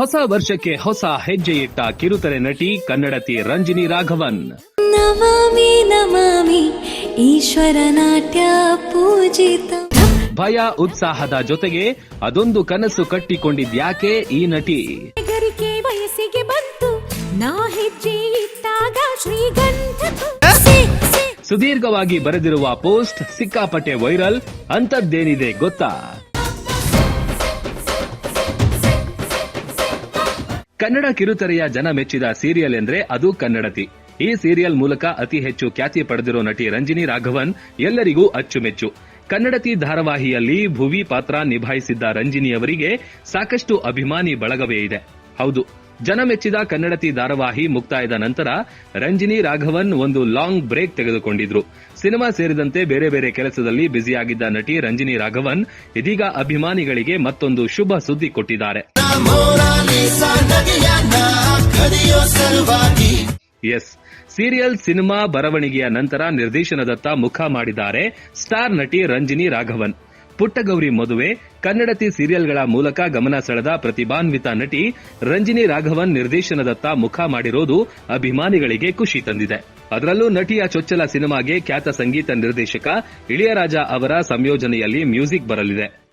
ಹೊಸ ವರ್ಷಕ್ಕೆ ಹೊಸ ಹೆಜ್ಜೆ ಇಟ್ಟ ಕಿರುತೆರೆ ನಟಿ ಕನ್ನಡತಿ ರಂಜಿನಿ ರಾಘವನ್. ನಮಾಮಿ ನಮಾಮಿ ಈಶ್ವರ ನಾಟ್ಯ ಪೂಜಿತ. ಭಯ ಉತ್ಸಾಹದ ಜೊತೆಗೆ ಅದೊಂದು ಕನಸು ಕಟ್ಟಿಕೊಂಡಿದ್ಯಾಕೆ ಈ ನಟಿ? ಗರಿಕೆ ವಯಸ್ಸಿಗೆ ಬಂತು ನಾ ಹೆಜ್ಜೆ ಇಟ್ಟಾಗ ಶ್ರೀಗಂಧ. ಸುದೀರ್ಘವಾಗಿ ಬರೆದಿರುವ ಪೋಸ್ಟ್ ಸಿಕ್ಕಾಪಟ್ಟೆ ವೈರಲ್ ಅಂತದ್ದೇನಿದೆ ಗೊತ್ತಾ? ಕನ್ನಡ ಕಿರುತೆರೆಯ ಜನ ಮೆಚ್ಚಿದ ಸೀರಿಯಲ್ ಎಂದ್ರೆ ಅದು ಕನ್ನಡತಿ. ಈ ಸೀರಿಯಲ್ ಮೂಲಕ ಅತಿ ಹೆಚ್ಚು ಖ್ಯಾತಿ ಪಡೆದಿರೋ ನಟಿ ರಂಜಿನಿ ರಾಘವನ್ ಎಲ್ಲರಿಗೂ ಅಚ್ಚುಮೆಚ್ಚು. ಕನ್ನಡತಿ ಧಾರಾವಾಹಿಯಲ್ಲಿ ಭುವಿ ಪಾತ್ರ ನಿಭಾಯಿಸಿದ್ದ ರಂಜಿನಿಯವರಿಗೆ ಸಾಕಷ್ಟು ಅಭಿಮಾನಿ ಬಳಗವೇ ಇದೆ. ಹೌದು, ಜನ ಮೆಚ್ಚಿದ ಕನ್ನಡತಿ ಧಾರಾವಾಹಿ ಮುಕ್ತಾಯದ ನಂತರ ರಂಜಿನಿ ರಾಘವನ್ ಒಂದು ಲಾಂಗ್ ಬ್ರೇಕ್ ತೆಗೆದುಕೊಂಡಿದ್ರು. ಸಿನಿಮಾ ಸೇರಿದಂತೆ ಬೇರೆ ಬೇರೆ ಕೆಲಸದಲ್ಲಿ ಬ್ಯುಸಿಯಾಗಿದ್ದ ನಟಿ ರಂಜಿನಿ ರಾಘವನ್ ಇದೀಗ ಅಭಿಮಾನಿಗಳಿಗೆ ಮತ್ತೊಂದು ಶುಭ ಸುದ್ದಿ ಕೊಟ್ಟಿದ್ದಾರೆ. ಎಸ್ ಸೀರಿಯಲ್ ಸಿನಿಮಾ ಬರವಣಿಗೆಯ ನಂತರ ನಿರ್ದೇಶನದತ್ತ ಮುಖ ಮಾಡಿದ್ದಾರೆ ಸ್ಟಾರ್ ನಟಿ ರಂಜಿನಿ ರಾಘವನ್. ಪುಟ್ಟಗೌರಿ ಮದುವೆ, ಕನ್ನಡತಿ ಸೀರಿಯಲ್ಗಳ ಮೂಲಕ ಗಮನ ಸೆಳೆದ ಪ್ರತಿಭಾನ್ವಿತ ನಟಿ ರಂಜಿನಿ ರಾಘವನ್ ನಿರ್ದೇಶನದತ್ತ ಮುಖ ಮಾಡಿರೋದು ಅಭಿಮಾನಿಗಳಿಗೆ ಖುಷಿ ತಂದಿದೆ. ಅದರಲ್ಲೂ ನಟಿಯ ಚೊಚ್ಚಲ ಸಿನಿಮಾಗೆ ಖ್ಯಾತ ಸಂಗೀತ ನಿರ್ದೇಶಕ ಇಳಿಯರಾಜ ಅವರ ಸಂಯೋಜನೆಯಲ್ಲಿ ಮ್ಯೂಸಿಕ್ ಬರಲಿದೆ.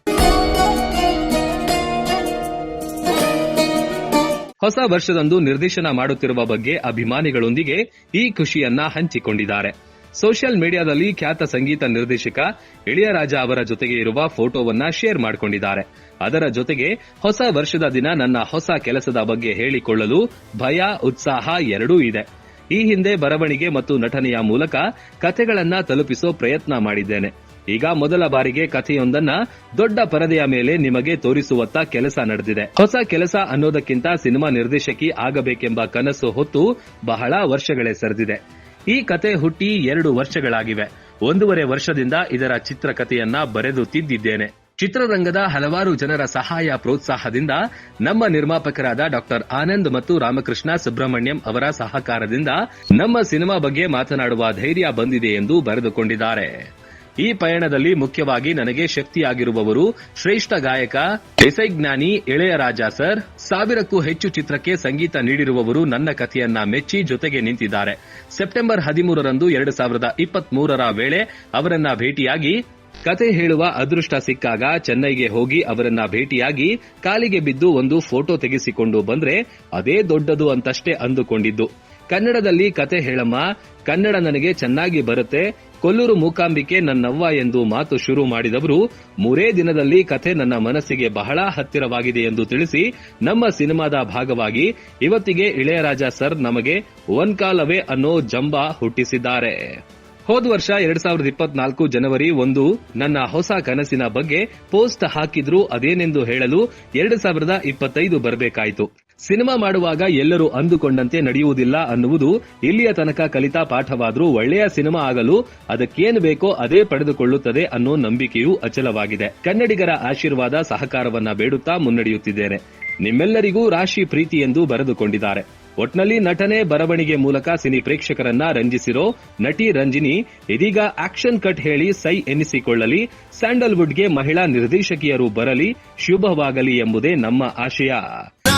ಹೊಸ ವರ್ಷದಂದು ನಿರ್ದೇಶನ ಮಾಡುತ್ತಿರುವ ಬಗ್ಗೆ ಅಭಿಮಾನಿಗಳೊಂದಿಗೆ ಈ ಖುಷಿಯನ್ನ ಹಂಚಿಕೊಂಡಿದ್ದಾರೆ. ಸೋಷಿಯಲ್ ಮೀಡಿಯಾದಲ್ಲಿ ಖ್ಯಾತ ಸಂಗೀತ ನಿರ್ದೇಶಕ ಇಳಿಯರಾಜ ಅವರ ಜೊತೆಗೆ ಇರುವ ಫೋಟೋವನ್ನ ಶೇರ್ ಮಾಡಿಕೊಂಡಿದ್ದಾರೆ. ಅದರ ಜೊತೆಗೆ ಹೊಸ ವರ್ಷದ ದಿನ ನನ್ನ ಹೊಸ ಕೆಲಸದ ಬಗ್ಗೆ ಹೇಳಿಕೊಳ್ಳಲು ಭಯ, ಉತ್ಸಾಹ ಎರಡೂ ಇದೆ. ಈ ಹಿಂದೆ ಬರವಣಿಗೆ ಮತ್ತು ನಟನೆಯ ಮೂಲಕ ಕಥೆಗಳನ್ನ ತಲುಪಿಸೋ ಪ್ರಯತ್ನ ಮಾಡಿದ್ದೇನೆ. ಈಗ ಮೊದಲ ಬಾರಿಗೆ ಕಥೆಯೊಂದನ್ನ ದೊಡ್ಡ ಪರದೆಯ ಮೇಲೆ ನಿಮಗೆ ತೋರಿಸುವತ್ತ ಕೆಲಸ ನಡೆದಿದೆ. ಹೊಸ ಕೆಲಸ ಅನ್ನೋದಕ್ಕಿಂತ ಸಿನಿಮಾ ನಿರ್ದೇಶಕಿ ಆಗಬೇಕೆಂಬ ಕನಸು ಹೊತ್ತು ಬಹಳ ವರ್ಷಗಳೇ ಸರಿದಿದೆ. ಈ ಕತೆ ಹುಟ್ಟಿ ಎರಡು ವರ್ಷಗಳಾಗಿವೆ. ಒಂದೂವರೆ ವರ್ಷದಿಂದ ಇದರ ಚಿತ್ರಕಥೆಯನ್ನ ಬರೆದು ತಿದ್ದಿದ್ದೇನೆ. ಚಿತ್ರರಂಗದ ಹಲವಾರು ಜನರ ಸಹಾಯ ಪ್ರೋತ್ಸಾಹದಿಂದ ನಮ್ಮ ನಿರ್ಮಾಪಕರಾದ ಡಾಕ್ಟರ್ ಆನಂದ್ ಮತ್ತು ರಾಮಕೃಷ್ಣ ಸುಬ್ರಹ್ಮಣ್ಯಂ ಅವರ ಸಹಕಾರದಿಂದ ನಮ್ಮ ಸಿನಿಮಾ ಬಗ್ಗೆ ಮಾತನಾಡುವ ಧೈರ್ಯ ಬಂದಿದೆ ಎಂದು ಬರೆದುಕೊಂಡಿದ್ದಾರೆ. ಈ ಪಯಣದಲ್ಲಿ ಮುಖ್ಯವಾಗಿ ನನಗೆ ಶಕ್ತಿಯಾಗಿರುವವರು ಶ್ರೇಷ್ಠ ಗಾಯಕ ಎಸೈಜ್ಞಾನಿ ಇಳೆಯರಾಜ ಸರ್. ಸಾವಿರಕ್ಕೂ ಹೆಚ್ಚು ಚಿತ್ರಕ್ಕೆ ಸಂಗೀತ ನೀಡಿರುವವರು ನನ್ನ ಕಥೆಯನ್ನ ಮೆಚ್ಚಿ ಜೊತೆಗೆ ನಿಂತಿದ್ದಾರೆ. ಸೆಪ್ಟೆಂಬರ್ ಹದಿಮೂರರಂದು ಎರಡು ಸಾವಿರದ ಇಪ್ಪತ್ತ್ ಮೂರರ ವೇಳೆ ಅವರನ್ನ ಭೇಟಿಯಾಗಿ ಕತೆ ಹೇಳುವ ಅದೃಷ್ಟ ಸಿಕ್ಕಾಗ ಚೆನ್ನೈಗೆ ಹೋಗಿ ಅವರನ್ನ ಭೇಟಿಯಾಗಿ ಕಾಲಿಗೆ ಬಿದ್ದು ಒಂದು ಫೋಟೋ ತೆಗೆಸಿಕೊಂಡು ಬಂದ್ರೆ ಅದೇ ದೊಡ್ಡದು ಅಂತಷ್ಟೇ ಅಂದುಕೊಂಡಿದ್ದು. ಕನ್ನಡದಲ್ಲಿ ಕತೆ ಹೇಳಮ್ಮ, ಕನ್ನಡ ನನಗೆ ಚೆನ್ನಾಗಿ ಬರುತ್ತೆ, ಕೊಲ್ಲೂರು ಮೂಕಾಂಬಿಕೆ ನನ್ನವ್ವ ಎಂದು ಮಾತು ಶುರು ಮಾಡಿದವರು, ಮೂರೇ ದಿನದಲ್ಲಿ ಕಥೆ ನನ್ನ ಮನಸ್ಸಿಗೆ ಬಹಳ ಹತ್ತಿರವಾಗಿದೆ ಎಂದು ತಿಳಿಸಿ ನಮ್ಮ ಸಿನಿಮಾದ ಭಾಗವಾಗಿ ಇವತ್ತಿಗೆ ಇಳೆಯರಾಜ ಸರ್ ನಮಗೆ ಒನ್ ಕಾಲ್ ಅವೇ ಅನ್ನೋ ಜಂಬ ಹುಟ್ಟಿಸಿದ್ದಾರೆ. ಹೋದ ವರ್ಷ ಎರಡ್ ಸಾವಿರದ ಇಪ್ಪತ್ನಾಲ್ಕು ಜನವರಿ ಒಂದು ನನ್ನ ಹೊಸ ಕನಸಿನ ಬಗ್ಗೆ ಪೋಸ್ಟ್ ಹಾಕಿದ್ರು ಅದೇನೆಂದು ಹೇಳಲು ಎರಡು ಸಾವಿರದ ಇಪ್ಪತ್ತೈದು ಬರಬೇಕಾಯಿತು. ಸಿನಿಮಾ ಮಾಡುವಾಗ ಎಲ್ಲರೂ ಅಂದುಕೊಂಡಂತೆ ನಡೆಯುವುದಿಲ್ಲ ಅನ್ನುವುದು ಇಲ್ಲಿಯ ತನಕ ಕಲಿತಾ ಪಾಠವಾದರೂ ಒಳ್ಳೆಯ ಸಿನಿಮಾ ಆಗಲು ಅದಕ್ಕೇನು ಬೇಕೋ ಅದೇ ಪಡೆದುಕೊಳ್ಳುತ್ತದೆ ಅನ್ನೋ ನಂಬಿಕೆಯೂ ಅಚಲವಾಗಿದೆ. ಕನ್ನಡಿಗರ ಆಶೀರ್ವಾದ ಸಹಕಾರವನ್ನ ಬೇಡುತ್ತಾ ಮುನ್ನಡೆಯುತ್ತಿದ್ದೇನೆ. ನಿಮ್ಮೆಲ್ಲರಿಗೂ ರಾಶಿ ಪ್ರೀತಿ ಎಂದು ಬರೆದುಕೊಂಡಿದ್ದಾರೆ. ಒಟ್ನಲ್ಲಿ ನಟನೆ ಬರವಣಿಗೆ ಮೂಲಕ ಸಿನಿ ಪ್ರೇಕ್ಷಕರನ್ನ ರಂಜಿಸಿರೋ ನಟಿ ರಂಜಿನಿ, ಇದೀಗ ಆಕ್ಷನ್ ಕಟ್ ಹೇಳಿ ಸೈ ಎನ್ನಿಸಿಕೊಳ್ಳಲಿ ಸ್ಯಾಂಡಲ್ವುಡ್ಗೆ ಮಹಿಳಾ ನಿರ್ದೇಶಕಿಯರು ಬರಲಿ, ಶುಭವಾಗಲಿ ಎಂಬುದೇ ನಮ್ಮ ಆಶಯ.